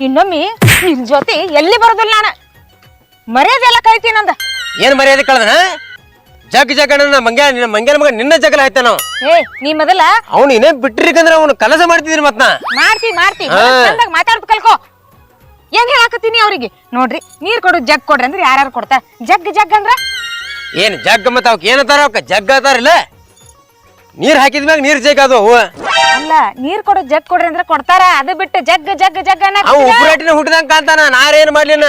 ಇನ್ನೊಮ್ಮೆ ನಿನ್ ಜೊತೆ ಎಲ್ಲಿ ಬರೋದಿಲ್ಲ ನಾನು? ಮರ್ಯಾದೆಲ್ಲ ಕಳಿತೀನಂದ ಏನ್ ಮರ್ಯಾದೆ ಕಳ್ದನ? ಜಗ್ ಜಗ್ ಅಣ್ಣ ಮಂಗ್ಯ ನಿನ್ನ ಮಂಗ್ಯನ ಮಗ ನಿನ್ನ ಜಗಳ ಆಯ್ತ ನಾವು. ಏ ನೀ ಮೊದಲ ಅವ್ನು ಇನ್ನೇ ಬಿಟ್ಟಿರ್ಕಂದ್ರ ಅವ್ನು ಕೆಲಸ ಮಾಡ್ತಿದ್ರಿ ಮತ್ನ ಮಾಡ್ತಿ ಮಾಡ್ತಿ. ಹಾ. ಚಂದಾಗ ಮಾತಾಡ್ದು ಕಲ್ಕೋ. ಏನ್ ಹೇಳಾಕತ್ತೀನಿ ಅವ್ರಿಗೆ? ನೋಡ್ರಿ ನೀರ್ ಕೊಡು ಜಗ್ ಕೊಡ್ರಿ ಅಂದ್ರೆ ಯಾರ್ಯಾರು ಕೊಡ್ತಾರ ಜಗ್ ಜಗ್ ಅಂದ್ರ? ಏನ್ ಜಗ್ ಮತ್ತ ಅವಕ್ ಏನತಾರ ಅವಕ್ಕ ಜಗ್ ಅದಾರಿಲ್ಲ ನೀರ್ ಹಾಕಿದ್ಮ್ಯಾಗ ನೀರ್ ಜಗ್ ಅದು ಅವು ಅಲ್ಲ ನೀರ್ ಕೊಡೋ ಜಗ್ ಕೊಡ್ರಿ ಅಂದ್ರೆ ಕೊಡ್ತಾರ. ಅದು ಬಿಟ್ಟು ಜಗ್ ಜಗ್ ಜಗ್ ಅವ್ ಅನ್ನಕ್ ಉಪ್ಪುರಾಟಿನ ಹುಟ್ಟಿದಂಗ ಕಾಂತಾನ ನಾರೇನ್ ಮಾಡ್ಲಿನ?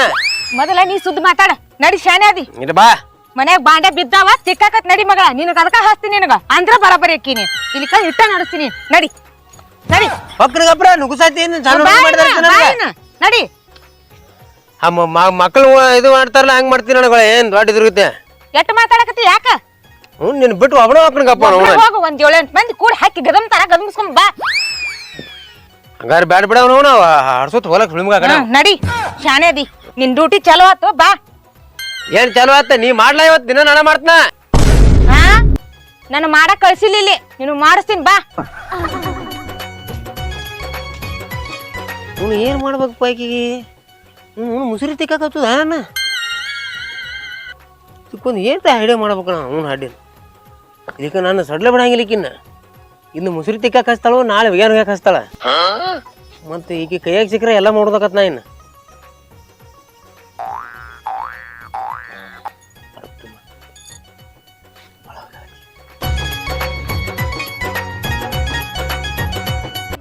ಮೊದಲ ನೀ ಸುದ್ದಿ ಮಾತಾಡ ನಡಿ ಶಾನೆ ಅದಿ ಇದು ಬಾ. ಮನ್ಯಾಗ ಬಾಂಡೆ ಬಿದ್ದಾವ ತಿಕ್ಕಾಕತ್ ನಡಿ ಮಗಳ. ನಿನಗ ಅದಕ್ಕ ಹಾಸ್ತೀನಿ ನಿನಗ. ಅಂದ್ರ ಬರಬರಿ ಅಕ್ಕಿನಿ ಇಲ್ಲಿ ಕೈ ಇಟ್ಟ ನಡಸ್ತೀನಿ. ನಡಿ. ನಡಿ. ಪಕ್ಕನ ಗಬ್ರ ನುಗ್ಸಾತಿ. ನಡಿ. ಅಮ್ಮ ಮ- ಮ- ಮಕ್ಳು ಇದು ಮಾಡ್ತಾರಲ್ಲ ಹಂಗ ಮಾಡ್ತೀನಿ ನನಗಳ ಏನ್ ದೊಡ್ಡ ಎಟ್ ಎಟ್ಟು ಮಾತಾಡಕತ್ತಿ ಯಾಕ? ಹ್ಞೂ ನಿನ್ ಬಿಟ್ಟು ಅವನ ಒಬ್ಬನ ಗಪ್ಪ ಹೋಗು ಒಂದ್ ಏಳೆಂಟು ಮಂದಿ ಕೂಡ ಹಾಕಿ ಗದಮ್ ತರ ಗದಮ್ಸ್ಕೊಂಡ್ ಬಾ. ಹಂಗಾರೆ ಬ್ಯಾಡ ಬಿಡ ಅವನು ಹಾಡ್ಸೋತ್ ಹಡ್ಸೋತ್ ಹೊಲಕ್ ಹುಳಿಮ್ಗ ಕಡೆ. ಹ್ಮ್, ನಡಿ. ಶಾನೆ ಅದಿ. ನಿನ್ ಡ್ಯೂಟಿ ಚಲೋ ಆತು ಬಾ. ಏನ್ ಚಲೋ ಆತ? ನೀ ಮಾಡ್ಲಾ ಇವತ್ತು ದಿನ ನಾನ ಮಾಡ್ತನ? ಹಾ ನಾನು ಮಾಡಕ್ ಕಳ್ಸಿಲ್ಲ ಇಲ್ಲಿ ನೀನು ಮಾಡಿಸ್ತೀನಿ ಬಾ. ಅವ್ನು ಏನ್ ಮಾಡ್ಬೇಕು ಪೈಕಿಗೆ ಹ್ಞೂ ಮುಸುರಿ ತಿಕ್ಕಾಕತ್ತದ ಏನ್? ತಿಕ್ಕೊಂದು ಏನ್ ಐಡಿಯಾ ಮಾಡ್ಬೇಕು ನಾ ಅವ್ನು ಹಾಡಿನ ಇದಕ್ಕೆ ನಾನು ಸಡ್ಲ ಬಿಡಂಗಿಲ್ಲ ಈಕಿನ್ನ ಇನ್ನು ಮುಸುರಿ ತಿಕ್ಕಾಕ ಹಚ್ತಾಳೋ, ನಾಳೆ ವಿಜ್ಞಾನ ಹೋಗ್ಯಾಕ ಹಚ್ತಾಳ. ಮತ್ತು ಈಕೆ ಕೈಯಾಗ ಸಿಕ್ಕರೆ ಎಲ್ಲ ಮಾಡೋದಕ್ಕತ್ ನಾ ಇನ್ನು.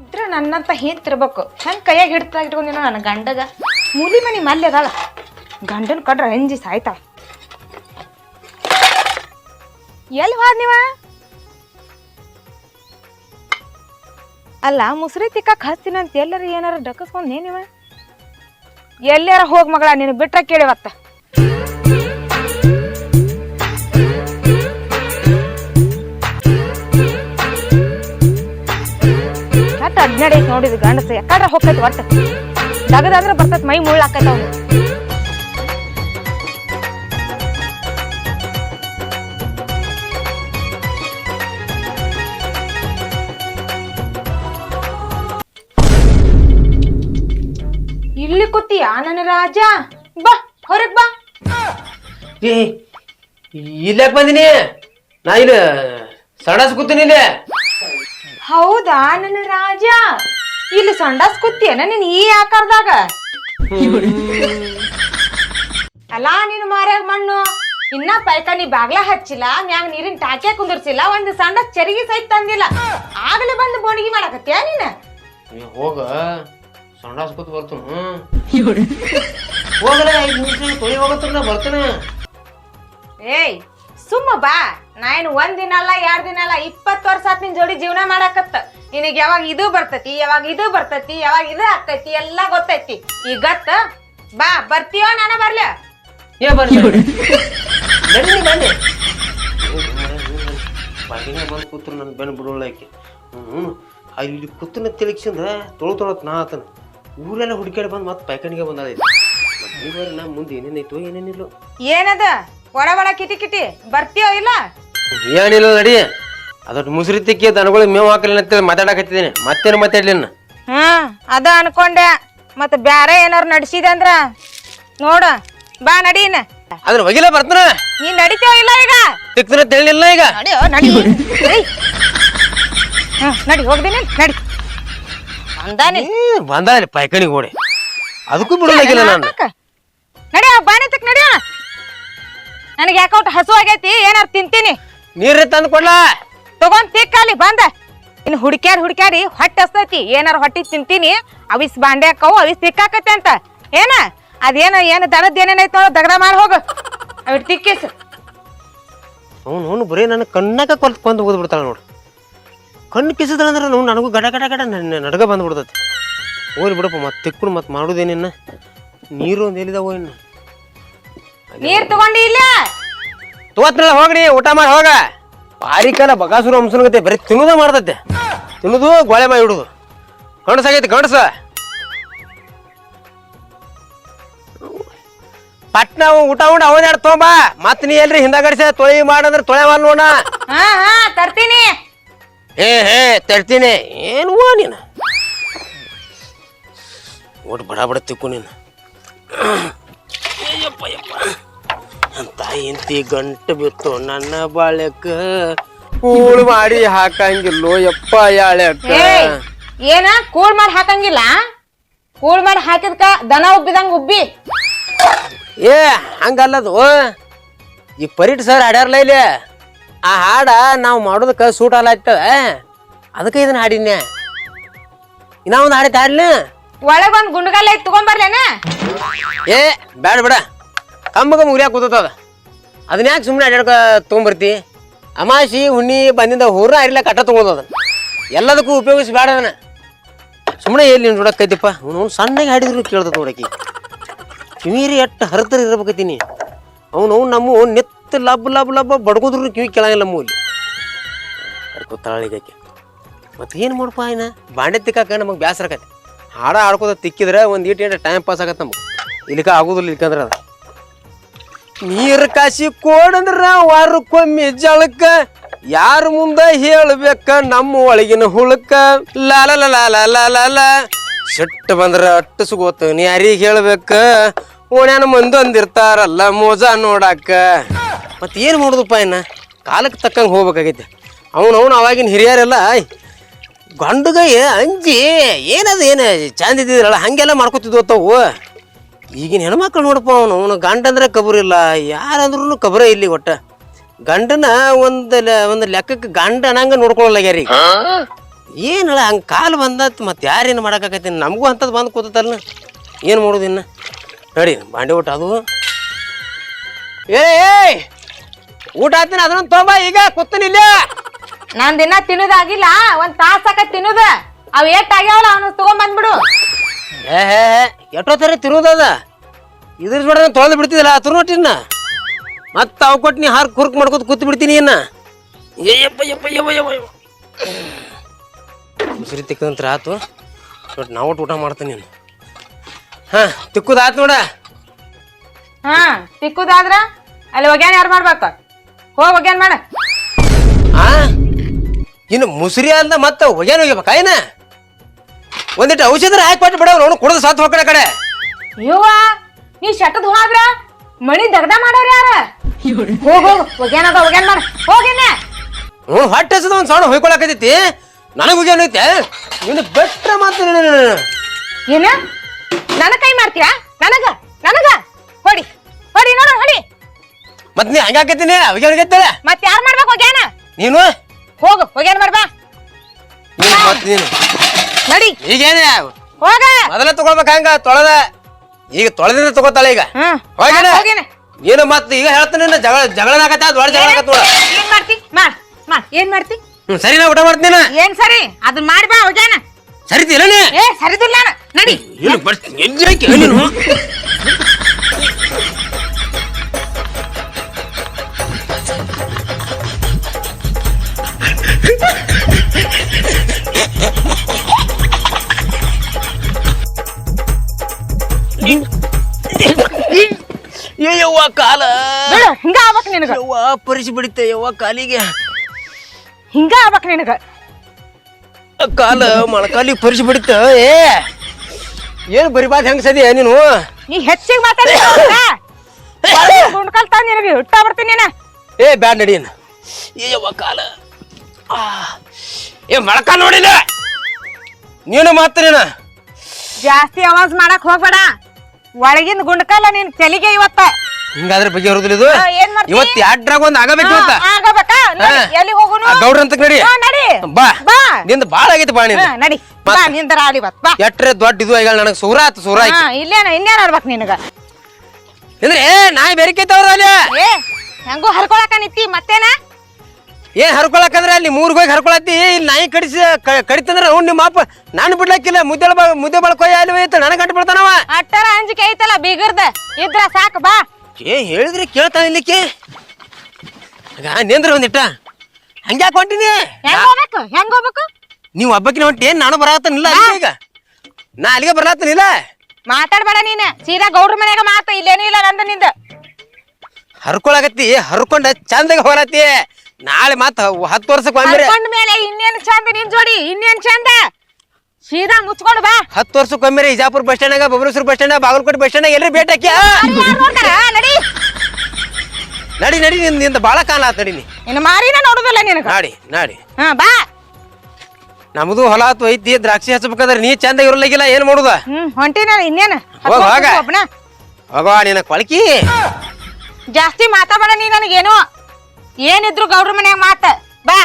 ಇದ್ರ ನನ್ನಂತ ಹಿಂತಿರ್ಬೇಕು ಹೆಂಗ್ ಕೈಯಾಗ ಹಿಡ್ತಾ ಇಟ್ಕೊಂಡಿನ ನನ್ನ ಗಂಡಗ? ಮೂಲಿ ಮನಿ ಮಲ್ಲಿ ಅದಾಳ ಗಂಡನ್ ಕಡ್ರ ಹೆಂಜಿ ಸಾಯ್ತಾಳ. ಎಲ್ಲಿ ಹೋದ್ ನೀವ? ಅಲ್ಲ, ಮುಸ್ರಿ ತಿಕ್ಕಕ್ ಹಚ್ತೀನಿ ಅಂತ ಎಲ್ಲರ ಏನಾರ ಡಕಸ್ಕೊಂಡ್ ನೀವ? ಎಲ್ಲಾರ ಹೋಗ್ ಮಗಳ ನೀನು ಬಿಟ್ರ ಕೇಳಿವತ್ತ ಐತಿ ನೋಡಿದ್ ಗಂಡಸ ಯಾಕಡ್ರ ಹೋಗ್ತೈತಿ ಒಟ್ಟ. ತಗದಾದ್ರೆ ಬರ್ತೈತಿ, ಮೈ ಮುಳ್ಳಾಕೈತ ಅವ್ನು. ಕೂತೀಯ ನನ್ನ ರಾಜ. ಬಾ ಹೊರಗ್ ಬಾ. ಏ ಇಲ್ಲಾಕ್ ಬಂದಿನಿ ನಾ? ಇಲ್ಲಿ ಸಡಸ್ ಕೂತೀನಿ ಇಲ್ಲಿ. ಹೌದಾ ನನ್ನ ರಾಜ? ಇಲ್ಲಿ ಸಂಡಾಸ್ ಕೂತಿಯನ ನೀನ್ ಈ ಆಕಾರದಾಗ? ಅಲ್ಲ ನೀನು ಮಾರ್ಯಾಗ ಮಣ್ಣು. ಇನ್ನ ಪೈಕಾನಿ ಬಾಗ್ಲ ಹಚ್ಚಿಲ್ಲ ಮ್ಯಾಗ ನೀರಿನ ಟಾಕೆ ಕುಂದಿರ್ಸಿಲ್ಲ ಒಂದ್ ಸಣ್ಣ ಚರಿಗೆ ಸಹಿತ ತಂದಿಲ್ಲ. ಆಗ್ಲೇ ಬಂದು ಬೋಣಿಗೆ ಮಾಡಕತ್ತೀಯ ನೀನು? ಹೋಗ. ಸಂಡಾಸ್ ಕೂತ್ ಬರ್ತೀನಿ ಹೋಗಲ್ಲ ಐದು ನಿಮಿಷ ತೊಳಿ ಹೋಗತ್ತ ನಾ ಬರ್ತೇನೆ. ಏಯ್ ಸುಮ್ಮ ಬಾ. ನಾ ಏನು ಒಂದ್ ದಿನ ಅಲ್ಲ ಎರಡ್ ದಿನ ಅಲ್ಲ ಇಪ್ಪತ್ತು ವರ್ಷ ಆತ್ ನಿನ್ ಜೋಡಿ ಜೀವನ ಮಾಡಾಕತ್ತ. ನಿನಗ್ ಯಾವಾಗ ಇದು ಬರ್ತೈತಿ ಯಾವಾಗ ಇದು ಬರ್ತೈತಿ ಯಾವಾಗ ಇದು ಆಗ್ತೈತಿ ಎಲ್ಲಾ ಗೊತ್ತೈತಿ. ಈಗ ಗತ್ತ ಬಾ ಬರ್ತೀಯೋ ನಾನ ಬರ್ಲ? ಏ ಬರ್ಲಿ ಬನ್ನಿ ಬನ್ನಿ ಬಾಗಿನ ಬಂದು ಕೂತ್ರು ನನ್ನ ಬೆನ್ನು ಬಿಡೋಳಕ್ಕೆ ಆಕೆ. ಹ್ಞೂ ಅಲ್ಲಿ ಕೂತನ ತಿಳಿಕ್ಸಿಂದ ತೊಳು ತೊಳತ್ ನಾ ಆತನ. ಊರೆಲ್ಲ ಹುಡುಕಾಡಿ ಬಂದ್ ಮತ್ತೆ ಪೈಕಣಿಗೆ ಬಂದಾಳೈತಿ ಈ ಬಾರಿ ನಾ ಮುಂದೆ ಏನೇನೈತೋ ಏನೇನಿಲ್ಲ ಏನದ? ಒಳ ಒಳ ಕಿಟಿ ಕಿಟಿ. ಬರ್ತೀಯೋ ಇಲ್ಲ? ಏನಿಲ್ಲ ನಡಿ. ಅದೊಂದು ಮುಸುರಿ ತಿಕ್ಕಿ ದನಗಳು ಮೇವು ಹಾಕಲಿಲ್ಲ ಅಂತೇಳಿ ಮಾತಾಡಕತ್ತಿದ್ದೀನಿ ಮತ್ತೇನು ಮಾತಾಡ್ಲಿ ಹ್ಮ್ ಅದ ಅನ್ಕೊಂಡೆ. ಮತ್ತೆ ಬ್ಯಾರೆ ಏನಾರು ನಡ್ಸಿದೆ ಅಂದ್ರ? ನೋಡ. ಬಾ ನಡೀನ ಅದ್ರ ಹೋಗಿಲ್ಲ ಬರ್ತಾನ. ನೀನ್ ನಡಿತೀಯೋ ಇಲ್ಲ ಈಗ? ತಿಕ್ತನ ತಿಳಿಲಿಲ್ಲ ಈಗ. ನಡಿಯೋ ನಡಿ ನಡಿ. ಹ್ಮ್ ನಡಿ ಹೋಗ್ದಿನಿ ನಡಿ. ಅಂದಾನಿ ಏ, ಬಂದಾಳಿ ಪೈಕಣಿಗೆ ಓಡಿ. ಅದಕ್ಕೂ ಬಿಡೋದಾಗಿಲ್ಲ ನಾನು. ನಡಿಯ ಬಾಣಿತಕ್ ನಡಿಯ. ನನಗೆ ಯಾಕೌಟ್ ಹಸು ಆಗೈತಿ ಏನಾರು ತಿಂತೀನಿ. ನೀರು ತಂದು ಕೊಡ್ಲಾ. ತಗೊಂಡ್ ತಿಕ್ಕಲ್ಲಿ ಬಂದ. ಇನ್ನು ಹುಡ್ಕ್ಯಾಡಿ ಹುಡ್ಕ್ಯಾರಿ ಹೊಟ್ಟೆ ಹಸ್ತೈತಿ. ಏನಾರ ಹೊಟ್ಟಿ ತಿಂತೀನಿ ಅವಿಸ್ ಬಾಂಡೆ ಹಾಕವು ಅವಿಸ್ ತಿಕ್ಕಾಕತ್ತೆ ಅಂತ. ಏನ? ಅದೇನ ಏನು ದನದ ಏನೇನೈತ್ ನೋಡು ದಗದ ಮಾಡಿ ಹೋಗು. ಅವಿಟ್ ತಿಕ್ಕಿಸ್. ಅವ್ನು ಅವ್ನು ಬರೀ ನನ್ನ ಕಣ್ಣಾಗ ಕೊಲ್ತ್ ಕೊಂದು ಹೋದ್ ನೋಡ್ರಿ ನೋಡು. ಕಣ್ಣು ಕಿಸಿದ್ರಂದ್ರೆ ನಾವು ನನಗೂ ಗಡ ಗಡ ಗಡ ನನ್ನ ನಡ್ಗ ಬಂದು ಬಿಡ್ತೈತಿ ಹೋಗ್ಲಿ ಬಿಡಪ್ಪ ಮತ್ತೆ ತಿಕ್ಕುಡು ಮತ್ತೆ ಮಾಡೋದೇನಿನ್ನ ನೀರು ಒಂದು ಎಲ್ಲಿದಾವ ಇನ್ನು? ನೀರು ತಗೊಂಡಿ ಇಲ್ಲ. ತೋತ್ನಲ್ಲ ಹೋಗ್ರಿ ಊಟ ಮಾಡಿ ಹೋಗ. ಭಾರಿ ಕಾಲ ಬಗಾಸುರು ಹಂಸನಗತ್ತೆ ಬರೀ ತಿನ್ನೋದ ಮಾಡ್ತೈತೆ. ತಿನ್ನುದು ಗೋಳೆ ಮಾಡಿ ಇಡುದು. ಗಂಡಸಾಗೈತಿ ಗಂಡಸ. ಪಟ್ನ ಊಟ ಉಂಡ ಅವನ ಎರಡು ತೊಂಬ ಮತ್ ನೀ ಎಲ್ರಿ ಹಿಂದಾಗಡಿಸ ತೊಳಿ ಮಾಡಂದ್ರೆ ತೊಳೆ ಮಾಡ್ ನೋಡ ಹಾ ಹಾ ತರ್ತೀನಿ. ಏ ಹೇ ತರ್ತೀನಿ. ಏನು ನೀನು? ಒಟ್ಟು ಬಡ ಬಡ ತಿಕ್ಕು ನೀನು. ಅಯ್ಯಪ್ಪ ಯಪ್ಪ ಅಂತ ಇಂತಿ ಗಂಟು ಬಿತ್ತು ನನ್ನ ಬಾಳ್ಯಕ್ಕ. ಕೂಳು ಮಾಡಿ ಹಾಕಂಗಿಲ್ಲೋ ಯಪ್ಪ ಯಾಳ್ಯಕ್ಕ? ಏಯ್ ಏನ? ಕೂಳ್ ಮಾಡಿ ಹಾಕಂಗಿಲ್ಲ? ಕೂಳ್ ಮಾಡಿ ಹಾಕಿದ್ಕ ದನ ಉಬ್ಬಿದಂಗ ಉಬ್ಬಿ. ಏ ಹಂಗಲ್ಲದು. ಈ ಪರಿಟ್ ಸರ್ ಹಾಡ್ಯಾರಲ್ಲ ಇಲ್ಲಿ? ಆ ಹಾಡ ನಾವು ಮಾಡೋದಕ್ಕೆ ಸೂಟ್ ಅಲ್ಲ ಆಗ್ತದ ಅದಕ್ಕೆ ಇದನ್ನ ಹಾಡಿನ ಇನ್ನ ಒಂದು ಹಾಡಿತ್ತು ಹಾಡ್ಲಿ ಒಳಗ್ ಒಂದ್ ಗುಂಡಗಲ್ಲ ಐತ್ ತಗೊಂಬರ್ಲೇನ? ಏ ಬೇಡ. ಬೇಡ ಕಮ್ಮಗ ಮುಗಿಯಾಕ ಕೂತದ ಅದನ್ನ ಯಾಕೆ ಸುಮ್ಮನೆ ಅಡ್ಯಾಡ್ಕ ತೊಗೊಂಬರ್ತಿ? ಅಮಾಸಿ ಹುಣ್ಣಿ ಬಂದಿಂದ ಹುರ್ರ ಅರಿಲ್ಲ ಕಟ್ಟ ತೊಗೊಂಡದ ಎಲ್ಲದಕ್ಕೂ ಉಪಯೋಗಿಸಿ ಬೇಡ ಅದನ್ನ. ಸುಮ್ಮನೆ ಎಲ್ಲಿ ನೀನು ನೋಡಕ್ಕೈತಿಪ್ಪ ಅವನು ಸಣ್ಣಗೆ ಹಾಡಿದ್ರು ಕೇಳ್ದ ನೋಡಕ್ಕೆ. ಕಿವಿರಿ ಎಟ್ಟು ಹರಿತರ ಇರ್ಬೇಕತ್ತೀನಿ. ಅವನು ನಮ್ಮ ನಮ್ಮ ನೆತ್ತ ಲಬ್ ಲಬ್ ಲಬ್ ಬಡ್ಕೋದ್ರು ಕಿವಿ ಕೇಳಂಗಿಲ್ಲ ಮೂಲಿ ಇಲ್ಲಿ ಕಡ್ಕೋತಾಳಿಗಕ್ಕೆ ಮತ್ತೆ ಏನು ಮಾಡಪ್ಪ ಇನ್ನ? ಬಾಂಡೆ ತಿಕ್ಕಾಕ ನಮಗೆ ಬೇಸರ ಆಕತಿ. ಹಾಡ ಆಡ್ಕೋತ ತಿಕ್ಕಿದ್ರೆ ಒಂದು ಈಟ್ ಏಟ ಟೈಮ್ ಪಾಸ್ ಆಗತ್ತೆ ನಮಗೆ. ಇಲ್ಲಿಕ ಆಗೋದಿಲ್ಲ ಇಲ್ಲಿಕಂದ್ರೆ ಅದು. ನೀರು ಕಾಸಿ ಕೋಡಂದ್ರ ವಾರಕ್ಕೊಮ್ಮೆ ಜಳಕ. ಯಾರ ಮುಂದ ಹೇಳ್ಬೇಕ ನಮ್ಮ ಒಳಗಿನ ಹುಳಕ. ಲಾಲ ಲಾಲ ಲಾಲ ಲ ಸಿಟ್ಟು ಬಂದ್ರ ಅಟ್ಟು ಸುಗೋತ ನೀ ಯಾರಿಗೆ ಹೇಳ್ಬೇಕ? ಓಣ್ಯಾನ ಮಂದಿ ಅಂದಿರ್ತಾರಲ್ಲ ಮೋಜ ನೋಡಾಕ. ಮತ್ತೆ ಏನು ಮಾಡೋದಪ್ಪ ಇನ್ನ? ಕಾಲಕ್ಕೆ ತಕ್ಕಂಗೆ ಹೋಗ್ಬೇಕಾಗೈತೆ. ಅವನು ಅವನು ಅವಾಗಿನ ಹಿರಿಯರೆಲ್ಲ ಗಂಡುಗೈ ಅಂಜಿ, ಏನದು ಏನು ಚಂದ ಇದ್ದಿದ್ರಲ್ಲ, ಹಾಗೆಲ್ಲ ಮಾಡ್ಕೊತಿದ್ವು ತಾವು ಈಗಿನ ಹೆಣ್ಮಕ್ಳು ನೋಡಪ್ಪ ಅವನು ಅವನು ಗಂಡಂದ್ರೆ ಕಬರಿಲ್ಲ ಯಾರಂದ್ರೂ ಕಬರ ಇಲ್ಲಿ ಒಟ್ಟ. ಗಂಡನ ಒಂದು ಒಂದು ಲೆಕ್ಕಕ್ಕೆ ಗಂಡ ಅನ್ನಂಗ ನೋಡ್ಕೊಳ್ಳಲಾಗ್ಯಾರ ಏನಲ್ಲ, ಹಂಗೆ ಕಾಲು ಬಂದತ್, ಮತ್ತೆ ಯಾರೇನು ಮಾಡೋಕ್ಕಾಗತ್ತೆ ನಮಗೂ ಅಂಥದ್ದು ಬಂದು ಕೂತಲ್ಲ ಏನು ಮಾಡೋದು ಇನ್ನು? ನೋಡಿ, ಬಾಂಡೆ ಊಟ ಅದು. ಏ ಏಯ್! ಊಟ ಆತೀನಿ ಅದನ್ನ ತೊಂಬ ಈಗ ಕೂತೀನಿ ಇಲ್ಲ. ನಾನ್ ದಿನ ತಿನ್ನೋದಾಗಿಲ್ಲ ಒಂದ್ ತಾಸಕ ಸಾಕ ತಿನ್ನುದ. ಅವ್ ಏಟ್ ಆಗ್ಯಾವಲ್ಲ ಅವನು ತಗೊಂಡ್ ಬಂದ್ಬಿಡು ಏ ಹೇ ಎಷ್ಟೋ ತಿರುವುದದ ಇದ್ರ ಜೋಡ ತೊಳೆದು ಬಿಡ್ತಿದಿಲ್ಲ ತಿರುವಟ್ಟಿನ ಮತ್ತೆ ಅವು ಕೊಟ್ಟು ನೀ ಹಾರ್ ಕುರ್ಕ್ ಮಾಡ್ಕೊತ ಕೂತ್ ಬಿಡ್ತೀನಿ ಇನ್ನ. ಉಸಿರಿ ಯಪ್ಪ ಯವ್ವ ಯವ್ವ ಯವ್ವ. ಮುಸುರಿ ತಿಕ್ಕದಂತ್ರ ಆತು. ಬಟ್ ನಾವು ಊಟ ಮಾಡ್ತೀನಿ ನೀನು. ಹಾ ತಿಕ್ಕುದ ಆತು ನೋಡ. ಹಾ ತಿಕ್ಕುದಾದ್ರ ಅಲ್ಲಿ ಒಗ್ಯಾನ ಯಾರು ಮಾಡ್ಬೇಕು? ಹೋಗ್ ಒಗ್ಯಾನ್ ಮಾಡ? ಆ? ಇನ್ನು ಮುಸುರಿ ಅಂದ ಮತ್ತೆ ಒಗ್ಯಾನ ಏನ? ಒಂದಿಟ್ಟು ಔಷಧ ಹಾಕಿ ಕೊಟ್ಟು ಬಿಡವ್ ಅವನು ಕುಡ್ದು ಸತ್ತು ಹೋಗ್ಕಡೆ ಕಡೆ. ಇವ್ವ ನೀ ಶಟದ್ ಹೋದ್ರ ಮಣಿ ದಗ್ದ ಮಾಡೋರ್ ಯಾರ? ಹೋಗ್ ಹೋಗ್ ಒಗ್ಯಾನ ಅದ ಒಗ್ಯಾನ್ ಮಾಡ? ಹೋಗಿನ ಹ್ಞೂ ಹೊಟ್ಟೆ ಹಸದ ಒಂದು ಸಣ್ಣ ಹೊಯ್ಕೊಳಕತ್ತೈತಿ ನನಗೆ ಹೋಗ್ಯಾನ ಐತೆ. ಇನ್ನು ಬೆಟ್ಟ ಮಾತು ಏನ? ನನ್ನ ಕೈ ಮಾಡ್ತೀಯ? ನನಗ ನನಗ? ಹೊಡಿ ಹೊಡಿ ನೋಡ ಹೊಡಿ. ಮತ್ತೆ ನೀ ಹಂಗಾಕತ್ತೀನಿ ಹೋಗ್ಯಾನ ಮತ್ ಯಾರ್ ಮಾಡ್ಬೇಕು ಹೋಗ್ಯಾನ ನೀನು? ಹೋಗು ಹೋಗ್ಯಾನ ಮಾಡ್ಬಾ? ನೀನು ಮತ್ತೆ ನೀನು. ನಡಿ. ಈಗೇನೆ ಹೋಗ. ಮೊದಲ ತಗೊಳ್ಬೇಕು ಹಂಗ ತೊಳೆದ. ಈಗ ತೊಳೆದಿಂದ ತಗೋತಾಳ ಈಗ. ಹ್ಮ್. ಹೋಗ್ಯಾನ ಹೋಗಿನ ನೀನು ಮತ್ತೆ ಈಗ ಹೇಳ್ತೀನಿ ಜಗಳ ಜಗಳನಾಗತ್ತ ದೊಡ್ಡ ಜಗಳ ಏನ್? ಮಾಡ್ತಿ? ಮಾಡ್ ಮಾಡ್ ಏನ್ ಮಾಡ್ತಿ? ಹ್ಞೂ ಸರಿ ನಾ ಊಟ ಮಾಡ್ತೀನಿ ಏನ್ ಸರಿ? ಅದನ್ನ ಮಾಡ್ಬಾ ಒಗ್ಯಾನ ಸರಿ ನೀ ಏ ಸರಿದಿಲ್ಲ. ನಡಿ. ಏನು ಬರ್ತೀನಿ. ಎಲ್ಲಿ ಹಾಕಿ ನೀನು ಯವ್ವ ಕಾಲ. ಹಿಂಗ ಆಗ್ಬೇಕ್ ನಿನಗ. ಯವ್ವ ಪರಿಸಿ ಬಿಡುತ್ತೆ ಯವ್ವ ಕಾಲಿಗೆ. ಹಿಂಗ ಆಗ್ಬೇಕ್ ನಿನಗ. ಕಾಲ ಮೊಳಕಾಲಿಗೆ ಪರಿಸಿ ಬಿಡುತ್ತ ಏ. ಏನು ಬರಿಬಾದ ಹೆಂಗ್ ಸದಿ ನೀನು? ನೀ ಹೆಚ್ಚಿಗೆ ಮಾತಾಡಿ ಗುಂಡ್ಕಲ್ ತಂದ್ ನಿನಗೆ ಹುಟ್ಟ ಬರ್ತೀನಿ ನೀನು. ಏ ಬ್ಯಾಡ್ ನಡೀನ್ ಏ ಯವ್ವ ಕಾಲ. ಆ, ಏ ಮಳಕ ನೋಡಿಲ್ಲ ನೀನು ಮಾತ್ರ ನೀನು ಜಾಸ್ತಿ ಅವಾಜ್ ಮಾಡಕ್ ಹೋಗ್ಬೇಡ. ಒಳಗಿಂದ ಗುಂಡ್ಕಲ್ಲ ನಿನ್ ತೆಲಿಗೆ ಇವತ್ತ. ಹಿಂಗಾದ್ರೆ ಬಗ್ಗೆ ಹೊರದಿಲ್ಲ ಇದು? ಹಾ, ಏನ್ ಮಾಡ್ತಿ? ಇವತ್ತು ಯಾಡ್ರಾಗ ಒಂದು ಆಗಬೇಕು ಇವತ್ತ ಹಾ, ಆಗಬೇಕಾ? ನಡಿ, ಹಾ. ಎಲ್ಲಿ ಹೋಗುನು? ಆ ಗೌಡ್ರ ಅಂತ ನಡಿ. ಹಾ, ನಡಿ. ಬಾ. ಬಾ. ನಿಂದ ಬಾಳ ಆಗೈತಿ ಬಾ ನಿಂದ. ಹಾ, ನಡಿ. ಬಾ ನಿಂದರ ಆಡಿ ಬತ್ ಬಾ. ಎಟ್ರೆ ದೊಡ್ಡ ಇದು ಆಗ್ಯಾಳ ನನಗೆ ಸೂರ ಆತು ಸೂರ ಆಯ್ತು ಹಾ ಇಲ್ಲೇನ ಇನ್ನೇನ್ ಆಡ್ಬೇಕ್ ನಿನಗ? ಅಂದ್ರೆ ಏ ನಾಯಿ ಬೆರಕೈತವ್ರ ಅಲ್ಲಿ. ಏ ಹೆಂಗೋ ಹರ್ಕೊಳಕ ನಿತ್ತಿ ಮತ್ತೇನ? ಏನ್ ಹರ್ಕೊಳಕಂದ್ರೆ ಅಲ್ಲಿ ಮೂರ್ ಹೋಗಿ ಹರ್ಕೊಳತ್ತಿ? ಇಲ್ಲಿ ನಾಯಿ ಕಡಿಸಿ ಕಡಿತಂದ್ರ ಅವ್ನು ನಿಮ್ಮ ಅಪ್ಪ. ನಾನು ಬಿಡ್ಲಕ್ಕಿಲ್ಲ ಮುದ್ದೆ ಮುದ್ದೆ ಬಳಕೊಯ್ಯ ಅಲ್ಲಿ ಹೋಯ್ತು ನನಗೆ ಗಂಟು ಬಿಡ್ತಾನವ? ಅಟ್ಟರ ಅಂಜಿಕೆ ಐತಲ್ಲ ಬೀಗರ್ದ. ಇದ್ರ ಸಾಕ ಬಾ. ಏ ಹೇಳಿದ್ರಿ ಕೇಳ್ತಾನ ಇಲ್ಲಿಕ್ಕೆ. ನಿಂದ್ರ ಒಂದಿಟ್ಟ ಹಂಗ್ಯಾಕೆ ಹೊಂಟಿನಿ? ಹೆಂಗ್ ಹೋಗ್ಬೇಕು? ಹೆಂಗ್ ಹೋಗ್ಬೇಕು? ನೀವು ಹಬ್ಬಕ್ಕಿನ ಹೊಂಟಿ ಏನ್ ನಾನು ಬರತ್ತನಿಲ್ಲ ಈಗ? ನಾ ಅಲ್ಲಿಗೆ ಬರ್ಲಾತನಿಲ್ಲ? ಮಾತಾಡ್ಬೇಡ ನೀನ್. ಸೀದಾ ಗೌಡ್ರ ಮನೆಯಾಗ ಮಾತ ಇಲ್ಲೇನೂ ಇಲ್ಲ ನಂದ ನಿಂದ. ಹರ್ಕೊಳಕತ್ತಿ ಹರ್ಕೊಂಡ ಚಂದಗೆ ಹೋಗಲತ್ತಿ. ನಾಳೆ ಮತ್ತ ಹತ್ತು ವರ್ಷಕ್ಕೆ ಒಮ್ಮೆ ಕಣ್ಣ ಮೇಲೆ ಇನ್ನೇನ್ ಚಂದ ನಿನ್ ಜೋಡಿ ಇನ್ನೇನ್ ಚಂದ? ಸೀದಾ ಮುಚ್ಕೊಂಡು ಬಾ. ಹತ್ತು ವರ್ಷಕ್ಕೊಮ್ಮೆ ಇಜಾಪುರ bus stand ಬಬ್ರೇಶ್ವರ bus stand Bagalkote bus stand ಎಲ್ರಿ ಭೇಟಿ ಹಾಕಿ ನಡಿ. ನಡಿ ನಡಿ ನಿಂದ ನಿಂದ ಭಾಳ ಕಾಲ ಆತ ನಡಿ ನೀ. ಇನ್ನು ಮಾರಿನ ನೋಡುದಿಲ್ಲ ನಿನಗ. ನಾಡಿ ನಾಡಿ. ಹಾ ಬಾ. ನಮ್ದು ಹೊಲ ಆತು ಐತಿ ದ್ರಾಕ್ಷಿ ಹಚ್ಬೇಕಾದ್ರೆ ನೀ ಚಂದ ಇರಲಾಗಿಲ್ಲ ಏನ್ ಮಾಡುದ? ಹ್ಮ್ ಹೊಂಟಿನ ಇನ್ನೇನ? ಹೋಗ ಹೋಗ. ಒಬ್ಬನ ಹೋಗೋ ನಿನ್ನ ಕೊಳಕಿ. ಜಾಸ್ತಿ ಮಾತಾಡ ನೀ ನನಗೇನು. ಏನಿದ್ರು ಗೌಡ್ರ ಮನ್ಯಾಗ ಮಾತ. ಬಾ.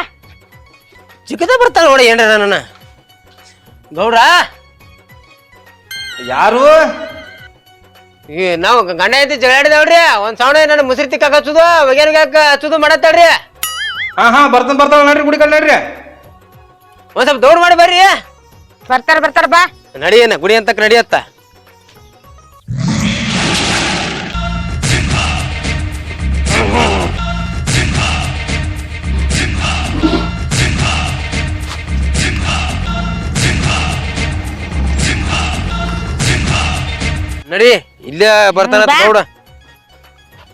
ಚಿಕ್ಕದ ಬರ್ತಾರ ನೋಡಿ ಏನ್ರ ನನ್ನ. ಗೌಡ್ರ? ಯಾರು? ಈ ನಾವು ಗಂಡ ಐತಿ ಜಗಳಾಡಿದವ್ರಿ ಒಂದ್ ಸೌಂಡ್ ನನ್ನ ಮುಸ್ರಿ ತಿಕ್ಕ ಹಚ್ಚುದು ಒಗೇನ್ ಹಚ್ಚುದು ಮಾಡತ್ತಾಳ್ರಿ? ಹಾ ಹಾ ಬರ್ತಾನ ಬರ್ತಾವ ನಡ್ರಿ ಗುಡಿ ಕಡೆ ನಡ್ರಿ. ಒಂದ್ ಸ್ವಲ್ಪ ದೌಡ್ ಮಾಡಿ ಬರ್ರಿ. ಬರ್ತಾರ ಬರ್ತಾರ ಬಾ. ನಡಿಯೇನ ಗುಡಿ ಅಂತಕ್ ನಡಿಯತ್ತ ನಡಿ ಇಲ್ಲೇ ಬರ್ತಾನ ಬಾ. ಗೌಡ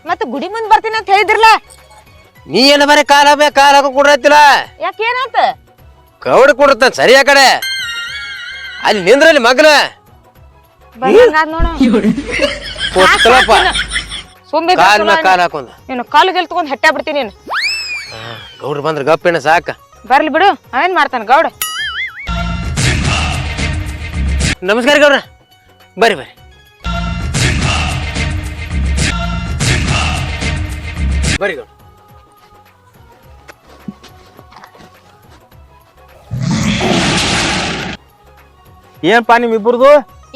ಮತ್ತ ಗುಡಿ ಮುಂದ್ ಬರ್ತೀನಿ ಅಂತ ಹೇಳಿದ್ರಲ್ಲ? ನೀ ಏನ ಬರೀ ಕಾಲ ಮೇ ಕಾಲ ಹಾಕೋ ಕೊಡ್ರತ್ತಿಲ್ಲ ಯಾಕೆ ಏನಂತ? ಗೌಡ ಕೊಡ್ತಾನ ಸರಿ ಆ ಕಡೆ. ಅಲ್ಲಿ ನಿಂದ್ರಲ್ಲಿ ಮಗನ. ನೋಡ. ಕೊತ್ತಲಪ್ಪ ಸುಮ್ಮನೆ ಕಾಲ್ ಮ್ಯಾಗ ಕಾಲ್ ಹಾಕೊಂಡ. ನೀನು ಕಾಲು ಗೆಲ್ ತಗೊಂಡ್ ಹಟ್ಟ ಬಿಡ್ತೀನಿ ನೀನು. ಗೌಡ್ರು ಬಂದ್ರ ಗಪ್ಪೇನ ಸಾಕ. ಬರ್ಲಿ ಬಿಡು ಅವೇನ್ ಮಾಡ್ತಾನ ಗೌಡ? ನಮಸ್ಕಾರ ಗೌಡ್ರ. ಬರ್ರಿ ಬರ್ರಿ. ಬರ್ರಿ ಗೌಡ್ರ ಏನ್ಪಾ ನಿಮ್ ಇಬ್ಬರದು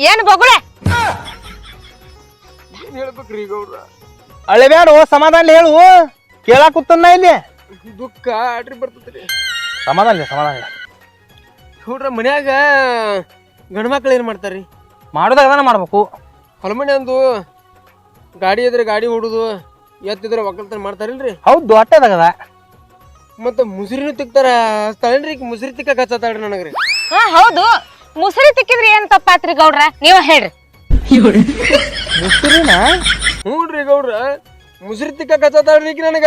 ಏನ್ ಬಗುಳೆ? ಹೇಳ್ಬೇಕ್ರಿ ಗೌಡ್ರ ಅಳೆಬ್ಯಾಡು ಸಮಾಧಾನ ಹೇಳು. ಕೇಳಾಕುತ್ತನ್ನ ಇಲ್ಲಿ. ದುಃಖ ಆಡ್ರಿ ಬರ್ತದ್ರಿ. ಸಮಾಧಾನ ಇಲ್ಲ ಸಮಾಧಾನ ಇಲ್ಲ ಗೌಡ್ರ ಮನ್ಯಾಗ ಗಂಡ್ಮಕ್ಳು ಏನ್ ಮಾಡ್ತಾರ್ರಿ? ಮಾಡೋದಾಗ ಅದನ್ನ ಮಾಡ್ಬೇಕು. ಹೊಲಮನೆ ಅಂದು ಗಾಡಿ ಇದ್ರೆ ಗಾಡಿ ಹೊಡುದು ಎತ್ತಿದ್ರೆ ಒಕ್ಕಲ್ತನ ಮಾಡ್ತಾರಿಲ್ರಿ? ಹೌದು ದೊಡ್ಡದಾಗದ ಮತ್ತೆ ಮುಸುರಿನೂ ತಿಕ್ತಾರ ಸ್ಥಳನ್ರಿ ಮುಸುರಿ ತಿಕ್ಕ ಹಚ್ಚತ್ತಾಳ್ರಿ ನನಗ್ರಿ. ಹಾ ಹೌದು. ಮುಸುರಿ ತಿಕ್ಕಿದ್ರಿ ಏನ್ ತಪ್ಪಾತ್ರಿ ಗೌಡ್ರ? ನೀವ ಹೇಳ್ರಿ. ಮುಸ್ರಿನ? ಹ್ಞೂನ್ರಿ ಗೌಡ್ರ. ಮುಸುರಿ ತಿಕ್ಕ ಹಚ್ಚತ್ತಾಳ್ರಿ ಈಕಿ ನನಗ.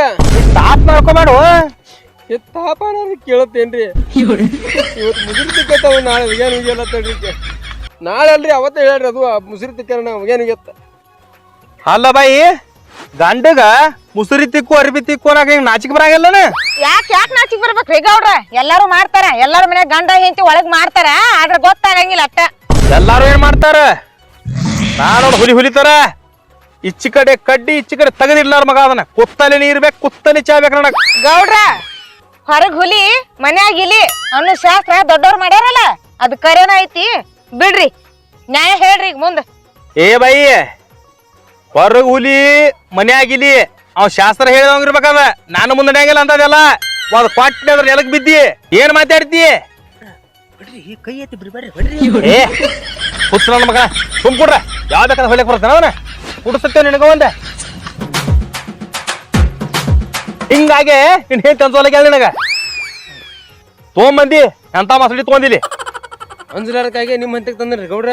ತಾತ್ ಮಾಡ್ಕೊಬೇಡು ತಾಪ ನಾನು ಕೇಳತ್ತೇನ್ರಿ. ಇವತ್ತು ಮುಸುರಿ ತಿಕ್ಕತ್ತಾವ ನಾಳೆ ಉಗ್ಯಾನ ಉಗ್ಯಲ್ಲ ತಡ್ರಿ ಈಕೆ. ನಾಳೆ ಅಲ್ರಿ ಅವತ್ತೇ ಹೇಳ್ರಿ ಅದು ಆ ಮುಸುರಿ ತಿಕ್ಕಾರ ಉಗ್ಯಾನ ಉಗ್ಯತ್ತ ಅಲ್ಲ ಬಾಯಿ. ಗಂಡಗ ಮುಸುರಿ ತಿಕ್ಕು ಅರ್ಬಿ ತಿಕ್ಕು ಅನ್ನಕ ಹಿಂಗ್ ನಾಚಿಕೆ ಬರಂಗಿಲ್ಲನ? ಯಾಕೆ ನಾಚಿಕೆ ನಾಚಿಕ್ ಬರ್ಬೇಕ್ರಿ ಗೌಡ್ರ ಎಲ್ಲಾರು ಮಾಡ್ತಾರ. ಎಲ್ಲಾರ ಮನ್ಯಾಗ ಗಂಡ ಹೆಂಡತಿ ಒಳಗ್ ಮಾಡ್ತಾರ. ಆದ್ರ ಗೊತ್ತಾಗಂಗಿಲ್ಲ ಅಟ್ಟ. ಎಲ್ಲಾರು ಏನ್ ಮಾಡ್ತಾರ? ನಾನು ಹುಲಿ ಹುಲಿತಾರ. ಇಚ್ಚಿ ಕಡೆ ಕಡ್ಡಿ ಇಚ್ಚಿ ಕಡೆ ತೆಗೆದಿಡ್ಲಾರ ಮಗ ಅದನ್ನ. ಕುತ್ತಲೆ ನೀರ್ ಬೇಕು ಕುತ್ತಲೆ ಚಾ ಬೇಕು ನನಗ. ಗೌಡ್ರ ಹೊರಗ್ ಹುಲಿ ಮನ್ಯಾಗ ಇಲಿ ಅನ್ನೋ ಶಾಸ್ತ್ರ ದೊಡ್ಡವ್ರ ಮಾಡ್ಯಾರಲ್ಲ? ಅದ್ ಕರೆನ ಐತಿ. ಬಿಡ್ರಿ. ನ್ಯಾಯ ಹೇಳ್ರಿ ಈಗ ಮುಂದ. ಏ ಬಾಯಿ ಹೊರಗ್ ಹುಲಿ ಮನ್ಯಾಗಿಲಿ ಅವ್ ಶಾಸ್ತ್ರ ಹೇಳಿದಂಗಿರ್ಬೇಕದ ನಾನು ಮುಂದೆ ನಡೆಯಂಗಿಲ್ಲ ಅಂತದೆಲ್ಲ. ಒಂದ್ ಕೊಟ್ಟೆ ಅದ್ರ ಎಲಕ್ ಬಿದ್ದಿ. ಏನ್ ಮಾತಾಡ್ತಿ? ಬಿಡ್ರಿ ಕೈ ಎತ್ತಿ ಬಿಡ್ಬೇಡ್ರಿ ಬಿಡ್ರಿ ಏ ಹುಚ್ಚ ನನ್ನ ಮಗ ಸುಮ್ ಕೊಡ್ರ. ಯಾವ ಬೇಕಾದ್ರೆ ಹೊಲಿಕ್ ಬರ್ತಾನ ಅವನ. ಕುಡಿಸ್ತೇವೆ ನಿನಗ ಒಂದ. ಹಿಂಗಾಗೆ ನಿನ್ ಹೇಳಿ ತಂದೋಲಕ್ಕೆ ನಿನಗ. ತೊಗೊಂಬಂದಿ ಎಂತ ಮಸಡಿ ತೊಗೊಂದಿಲಿ ಅಂಜಲಾರಕ್ಕಾಗಿ ನಿಮ್ಮ ಹಂತಕ್ಕೆ ತಂದ್ರಿ ಗೌಡ್ರ.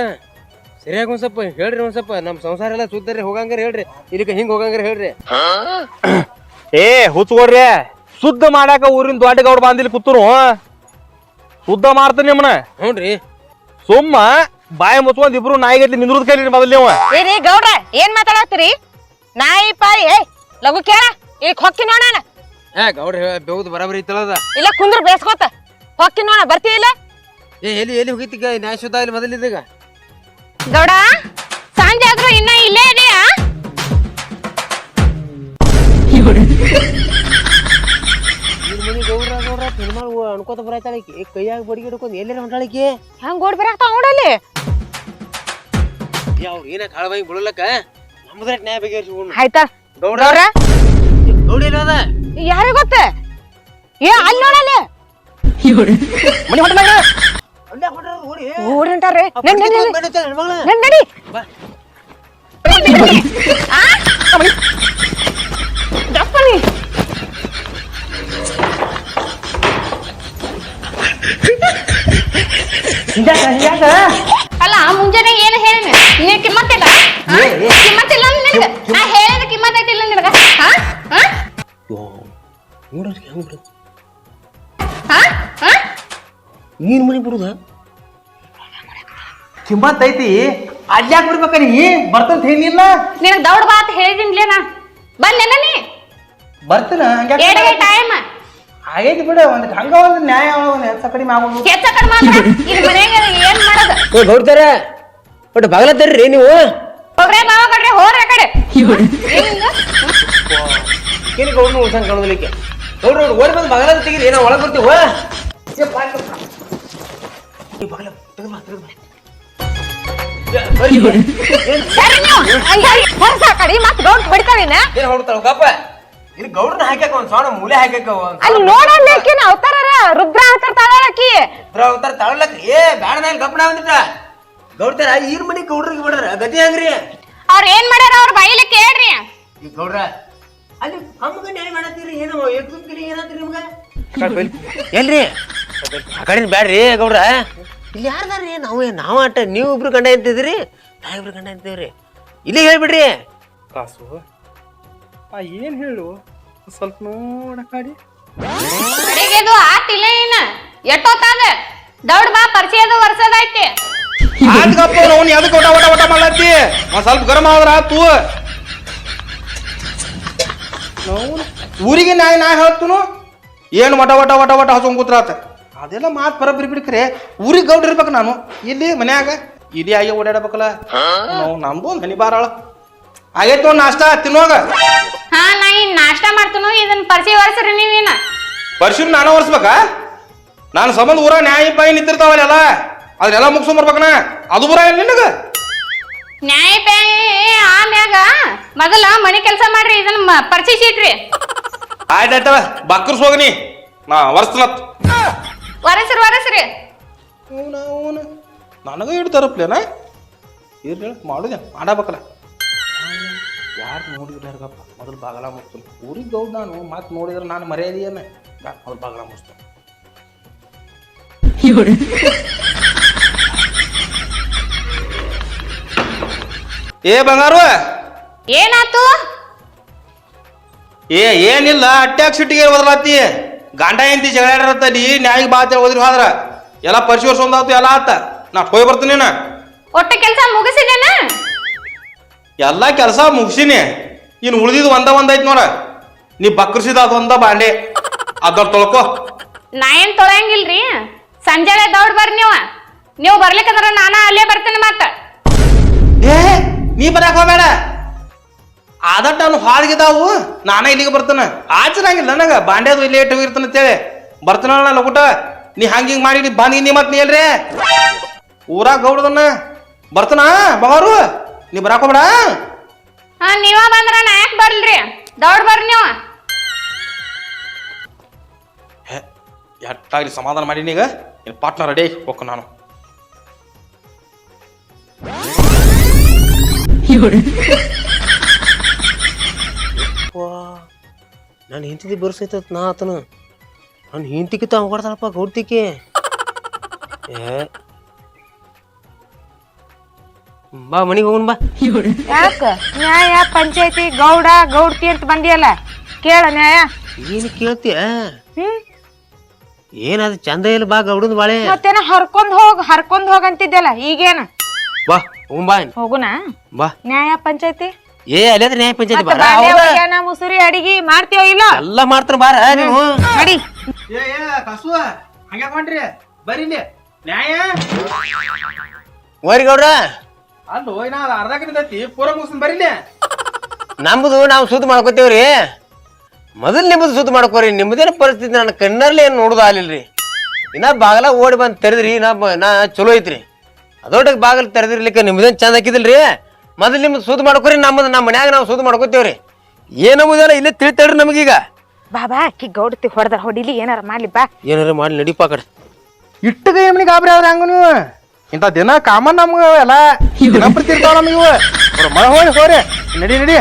ಸರಿಯಾಗಿ ಒಂದ್ ಸ್ವಲ್ಪ ಹೇಳ್ರಿ ಒಂದ್ ಸ್ವಲ್ಪ ನಮ್ ಸಂಸಾರ ಎಲ್ಲ ಸುದ್ದರಿ ಹೋಗಂಗಾರ ಹೇಳ್ರಿ. ಇದಕ್ಕೆ ಹಿಂಗ್ ಹೋಗಂಗಾರ ಹೇಳ್ರಿ. ಏ ಹುಚ್ಕೊಡ್ರಿ ಶುದ್ಧ ಮಾಡಾಕ ಊರಿನ ದೊಡ್ಡ ಗೌಡ ಬಂದಿಲ್ಲಿ ಕೂತರು ಶುದ್ಧ ಮಾಡ್ತೀನಿ ನಿಮ್ಮನ ಹ್ಞೂನ್ರಿ. ಸುಮ್ಮ ಬಾಯಿ ಮುಚ್ಕೊಂಡ್ ಇಬ್ರು ನಾಯಿಗಟ್ಲಿ ನಿಂದ್ರದ ಕೈ ಮೊದಲು ನೀವು ಏ ರೀ ಗೌಡ್ರ ಏನ್ ಮಾತಾಡತ್ತೀರಿ? ನಾಯಿ ಪಾಯಿ ಏ ಲಘು ಕೇಳ ಈಗ ಹೊಕ್ಕಿ ನೋಡಣ ಏ ಗೌಡ್ರಿ ಬೇವ್ದು ಬರಾಬರಿ ಐತಳದ ಇಲ್ಲ ಕುಂದ್ರ ಬೇಸ್ಕೋತ. ಹೊಕ್ಕಿ ನೋಡ ಬರ್ತೀಯ ಇಲ್ಲ? ಏ ಎಲ್ಲಿ ಎಲ್ಲಿ ಹೋಗಿತ್ತೀಗ? ನ್ಯಾಯ ಶುದ್ಧ ಇಲ್ಲಿ ಮೊದಲಿದ್ದಾಗ? ಗೌಡ ಸಂಜೆ ಆದ್ರೂ ಇನ್ನ ಇಲ್ಲೇ ಇದೆಯಾ? ಗೌಡ್ರ ಗೌಡ್ರ ತಿನ್ಮಾಲ್ ಅನ್ಕೋತ ಬರೈತಾಳಕಿ ಕೈಯಾಗ ಬಡಿಗೆ ಹಿಡ್ಕೊಂಡು ಎಲ್ಲೇನ ಹೊಂಟಾಳಕಿ ಹಂಗ ಓಡ್ ನೋಡಲ್ಲಿ ಯಾವ ಏನ ಕಾಳಬಾಯಿ ಬಿಡಲಕ್ಕ ನಮ್ದ್ರ ನ್ಯಾಯ ಬಗೆಹರಿಸಿ ಆಯ್ತಾ? ಗೌಡ್ರ? ಗೌಡ ಅದ? ಯಾರಿಗ ಗೊತ್ತ? ಏ ಅಲ್ಲಿ ನೋಡಲ್ಲಿ ಮನೆ ಓಡಿ ಹೊಂಟಾರ್ರಿ ನಡಿ, ನಡಿ, ನಡಿ. ನಡಿ. ಅಲ್ಲ ಮುಂಜಾನೆ ಏನು ಹೇಳಿನ ನೀನ್ ಮನೆ ಬಿಡುದ ಕಿಮ್ಮತ್ ಐತಿ ಅಡ್ಯಾಕ್ ಬಿಡ್ಬೇಕ ನೀ? ಬರ್ತಂತ ಹೇಳಿಲ್ಲ? ನಿನಗ್ ದೌಡ್ ಬಾ ಅಂತ ಹೇಳಿದಿನ್ಲೇ ನಾ. ಬಂದೇನ ನೀ. ಬರ್ತೀನ ಏಡಗೆ ಟೈಮ್ ಆಗೈತಿ ಬಿಡ ಒಂದ್ ಹಂಗ ಒಂದ್ ನ್ಯಾಯ ಒಂದ್ ಹೆಚ್ಚ ಕಡಿಮೆ ಆಗೋದು ಕಡಿಮೆ ಏನ್ ಮಾಡೋದು? ಓ ಗೌಡ್ತಾರ ಒಟ್ಟು ಬಾಗಲ ತರ್ರಿ ನೀವು? ಹೋಗ್ರೆ ಮಾವ ಕಡ್ರೆ ಆ ಕಡೆ. ಏನಿಂದು? ಏನು ಗೌಡ್ರು ಉಳ್ಸಂಗ್ ಕಾಣೋದಿಲ್ಲಕ್ಕೆ ಗೌಡ್ರು ಓಡಿ ಬಂದು ಬಾಗಲ ತೆಗೀರಿ ಏನೋ ಒಳಗೆ ಬರ್ತೀವ ಸರಿ ನೀವು ಹಂಗಾಗಿ ಹೊರ್ಸ ಆ ಕಡೆ ಮತ್ ದೌಡ್ ಬಿಡ್ತಾವೇನ ಏನು ಹೊಡ್ತಾವ ಗಪ್ಪ. ಇಲ್ಲಿ ಗೌಡ್ರನ್ನ ಹಾಕ್ಯಾಕ ಒಂದ್ ಸಣ್ಣ ಮೂಲೆ ಹಾಕ್ಯಾಕ ಒಂದ್ ಅಲ್ಲಿ ನೋಡಲ್ಲ ಆಕಿನ ಅವತಾರ ರುದ್ರ ಅವತಾರ ತಾಳಕಿ ಅವತಾರ ತಗೊಳಕ್ ಏ ಬ್ಯಾಡ ಮೇಲೆ ಗಪ್ಪನ ಬಂದಿಟ್ಟ ಗೌಡ್ತಾರ ಈರ್ ಮನಿ ಗೌಡ್ರಿಗೆ ಬಿಡ್ರ ಗತಿ ಆಗ್ರಿ ಅವ್ರ ಏನ್ ಮಾಡ್ಯಾರ ಅವ್ರ ಬಾಯಿಲೆ ಕೇಳ್ರಿ. ಈ ಗೌಡ್ರ ಅಲ್ಲಿ ನ್ಯಾಯ ಮಾಡತ್ತೀರಿ? ಏನು ಎಕ್ಕಿರಿ ಏನಂತೀರಿ ನಿಮ್ಗ? ಎಲ್ರಿ? ಆ ಕಡೆ ಬ್ಯಾಡ್ರಿ ಗೌಡ್ರ. ಇಲ್ಲಿ ಯಾರ್ದಾರ್ರಿ? ನಾವು ನಾವು ಅಟ್ಟ ನೀವು ಇಬ್ರು ಗಂಡ ಅಂತಿದ್ರಿ ನಾ ಇಬ್ರು ಗಂಡ ಅಂತೀವ್ರಿ ಇಲ್ಲಿ ಹೇಳ್ಬಿಡ್ರಿ. ಕಾಸು ಆ ಏನ್ ಹೇಳು? ಸ್ವಲ್ಪ ನೋಡಿ ಕಾಡಿ. ಕಡೆಗೆದು ಆತಿಲ್ಲ ಏನ? ಎಟ್ಟೋತಾದ? ದೌಡ್ ಬಾ ಪರಿಚಯ ಅದು ವರ್ಷದೈತಿ ಆದ್ಗಪ್ಪ ಅವ್ನು ಎದಕ್ಕೆ ಒಟ ಒಟ ಒಟ ಮಾಡ್ಲತ್ತಿ? ಒಂದ್ ಸ್ವಲ್ಪ ಗರಂ ಆದ್ರ ಆತು. ನಾವು ಊರಿಗೆ ನಾ ನಾ ಹೇಳ್ತನು? ಏನು ವಟ ವಟ ವಟ ವಟ ಹಸ್ಕೊಂಡ್ ಕೂತ್ರಾತ? ಅದೆಲ್ಲ ಮಾತು ಬರಬ್ರಿ ಬಿಡ್ಕ್ರಿ. ಊರಿಗೆ ಗೌಡ್ ಇರ್ಬೇಕು ನಾನು. ಇಲ್ಲಿ ಮನ್ಯಾಗ ಇಲ್ಲಿ ಆಗಿ ಓಡಾಡಬೇಕಲ್ಲ. ನಾವು ನಮ್ದು ಒಂದು ಹನಿ ಬಾರಾಳ. ಆಗೈತು ನಾಷ್ಟ ತಿನ್ನೋಗ ಹಾ ನಾ ಇನ್ ನಾಷ್ಟಾ ಮಾಡ್ತೀನೋ ಇದನ್ನ ಪರಿಚಯ ಒರೆಸ್ರಿ ನೀವೇನ ವರ್ಷನ್ ನಾನು ಒರೆಸ್ಬೇಕಾ? ನಾನು ಸಂಬಂಧ ಊರ ನ್ಯಾಯ ಪಾಯಿ ನಿಂತಿರ್ತಾವಲ್ಲ ಅದನ್ನೆಲ್ಲ ಮುಗಿಸ್ಕೊಂಬರ್ಬೇಕನ ಅದು ಬರ ನಿನಗ? ನ್ಯಾಯ ಪೇ ಆಮ್ಯಾಗ ಮೊದಲ ಮನೆ ಕೆಲಸ ಮಾಡ್ರಿ ಇದನ್ನ ಪರಿಚಯಿಸಿಟ್ರಿ ಆಯ್ತಾಯ್ತವ ಬಕ್ಕರ್ಸ್ ಹೋಗನಿ ನಾ. ವರ್ಸ್ತನತ್ ವರಸ್ರಿ ವರಸ್ರಿ ಅವನ ಅವನ. ನನಗ ಇಡ್ತಾರಪ್ಲೇನ ಇರ್ಲಿ ಮಾಡುದೆ ಮಾಡಬೇಕಲ್ಲ. ಯಾರು ನೋಡಿದ್ರಪ್ಪ ಮೊದಲು ಬಾಗಲ ಮುಚ್ತು ಊರಿಗೆ ಗೌಡ್ ನಾನು ಮತ್ತೆ ನೋಡಿದ್ರೆ ನಾನು ಮರ್ಯಾದೆಯನ್ನ ಮೊದಲು ಬಾಗಲ ಮುಚ್ತು ಏ ಬಂಗಾರು! ಏನಾತು? ಏ ಏನಿಲ್ಲ ಅಟ್ಯಾಕ್ ಸಿಟ್ಟಿಗೆ ಬದಲಾತಿ ಗಂಡ ಎಂತಿ ಜಗಳಾಡಿರತ್ತಲ್ಲಿ ನ್ಯಾಯಿಗೆ ಬಾತೆ ಹೋದ್ರಿ ಹೋದ್ರ ಎಲ್ಲ ಪರಿಶೋರ್ಸ್ ಒಂದಾತು ಎಲ್ಲ ಆತ. ನಾ ಹೋಗಿ ಬರ್ತೀನಿ ನಾ. ಒಟ್ಟ ಕೆಲಸ ಮುಗಿಸಿದೇನ ಎಲ್ಲ ಕೆಲಸ ಮುಗಿಸಿನಿ. ಇನ್ನು ಉಳಿದಿದ್ದು ಒಂದ ಒಂದ ಐತ್ ನೋಡ. ನೀ ಬಕ್ರಿಸಿದ ಅದೊಂದ ಒಂದ ಬಾಂಡೆ. ಅದರ್ ತೊಳ್ಕೊ. ನಾ ಏನ್ ತೊಳೆಯಂಗಿಲ್ರಿ ಸಂಜೆ ದೌಡ್ ಬರ್ರಿ ನೀವ. ನೀವು ಬರ್ಲಿಕ್ಕಂದ್ರ ನಾನ ಅಲ್ಲೇ ಬರ್ತೀನಿ ಮತ್ತ. ಏ ನೀ ಬರಕ್ ಹೋಗ್ಬೇಡ. ಆದಟ್ಟ ನಾನು ಹಾಳ್ಗಿದಾವು ನಾನೇ ಇಲ್ಲಿಗೆ ಬರ್ತಾನ. ಆಚರಂಗಿಲ್ಲ ನನಗೆ. ಬಾಂಡ್ಯದ ಇಲ್ಲಿ ಏಟ್ ಇರ್ತಾನೆ ಅಂತೇಳಿ. ಬರ್ತಾನಲ್ಲ ಲಗುಟ ನೀ ಹಂಗ ಹಿಂಗ್ ಮಾಡಿ ಬಂದಿ ನೀ ಮತ್ ನೀ ಊರ ಊರಾಗ ಗೌಡದನ್ನ ಬರ್ತಾನ ಬಗವರು ನೀ ಬರಾಕೋಬೇಡ ಹೋಗ್ಬೇಡ. ಹಾ ನೀವ ಬಂದ್ರ ನಾ ಯಾಕೆ ಬರ್ಲ್ರಿ? ದೌಡ್ ಬರ್ರಿ ನೀವ. ಹೇ ಎಟ್ಟಾಗ್ಲಿ ಸಮಾಧಾನ ಮಾಡಿ ನೀಗ. ಇನ್ನು ಪಾಟ್ನ ರೆಡಿ ಹೋಗ ನಾನು. ನಾನು ಹಿಂತಿದ್ದಿ ಬರ್ಸೈತ ನಾ ಆತನ. ನಾನು ಹಿಂತಿಕಿತ ಕೊಡ್ತಾನಪ್ಪ ಗೌಡ್ತಿಕೆ ಏ. ಬಾ ಮನಿಗೆ ಹೋಗೋಣ ಬಾ. ಯಾಕ? ನ್ಯಾಯ ಪಂಚಾಯತಿ ಗೌಡ ಗೌಡ್ತಿ ಅಂತ ಬಂದಿಯಲ್ಲ? ಕೇಳ ನ್ಯಾಯ. ಏನು ಕೇಳ್ತೀಯ ಹ್ಮ್? ಏನದು ಚಂದ ಇಲ್ಲ ಬಾ ಗೌಡದ ಬಾಳೆ. ಮತ್ತೇನ ಹರ್ಕೊಂಡ್ ಹೋಗ್ ಹರ್ಕೊಂಡ್ ಹೋಗ ಅಂತಿದ್ದಲ್ಲ ಈಗೇನ? ಬಾ ಹೋಗ್ ಬಾ ಹೋಗುನಾ? ಬಾ. ನ್ಯಾಯ ಪಂಚಾಯತಿ? ಏ ಅಲ್ಲೇ ನ್ಯಾಯ ಪಂಚಾಯತಿ ಬಾರ? ಮುಸುರಿ ಅಡಿಗೆ ಮಾಡ್ತೀವೋ ಇಲ್ಲ? ಎಲ್ಲ ಮಾಡ್ತಾರ ಬಾರ ನೀವು? ಅಡಿ ಏ ಏ ಕಸು ಹಂಗ್ಯಾಕ್ ಮಾಡ್ರಿ ಬರೀಲಿ ನ್ಯಾಯ? ಓರಿ ಗೌಡ್ರ. ಅಲ್ಲೋ ನಾ ಅರ್ಧ ನಿಂತೈತಿ ಪೂರ ಮುಗಿಸ್ತೀನಿ ಬರೀಲಿ ನಮ್ದು ನಾವು ಸುದ್ದಿ ಮಾಡ್ಕೋತೇವ್ರಿ ಮೊದಲು ನಿಮ್ಮದು ಸುದ್ದಿ ಮಾಡ್ಕೋರಿ ನಿಮ್ಮದೇನು ಪರಿಸ್ಥಿತಿ ನನ್ನ ಕಣ್ಣಲ್ಲಿ ಏನು ನೋಡುದು ಆಲಿಲ್ರಿ ಇನ್ನ ಬಾಗಲ ಓಡಿ ಬಂದು ತೆರೆದ್ರಿ ನಾ ಬ- ನಾ ಚಲೋ ಐತ್ರಿ. ಅದೊಟ್ಟಿಗೆ ಬಾಗಲ್ ತೆರೆದಿರ್ಲಿಕ್ಕೆ ನಿಮ್ದೇನು ಚಂದ ಹಾಕಿದಿಲ್ರಿ? ಮೊದಲು ನಿಮ್ದು ಸುದ್ದಿ ಮಾಡ್ಕೋರಿ ನಮ್ಮದು ನಮ್ಮ ಮನ್ಯಾಗ ನಾವು ಸುದ್ದಿ ಮಾಡ್ಕೋತೇವ್ರಿ. ಏನಂಬುದಲ್ಲ ಇಲ್ಲೇ ತಿಳಿತೇಳ್ರಿ ನಮಗೀಗ. ಬಾ ಬಾ ಅಕ್ಕಿ ಗೌಡತಿ ಹೊಡೆದ ಹೊಡಿಲಿ ಏನಾರ ಮಾಡ್ಲಿ ಬಾ. ಏನಾರ ಮಾಡಿ ನಡಿಪ ಕಡ. ಕಡೆ ಇಟ್ಟು ಗಾಬ್ರಿ ಆದ್ರೆ ಹಂಗ ನೀವು? ಇಂಥ ದಿನ ಕಾಮನ್ ನಮ್ಗೆ ಎಲ್ಲ ದಿನ ಬರ್ತಿರ್ತಾವ ನಮಗೆ ಇವು. ಮಳೆ ಹೋಗಿ ಹೋರಿ. ನಡಿ ನಡಿ.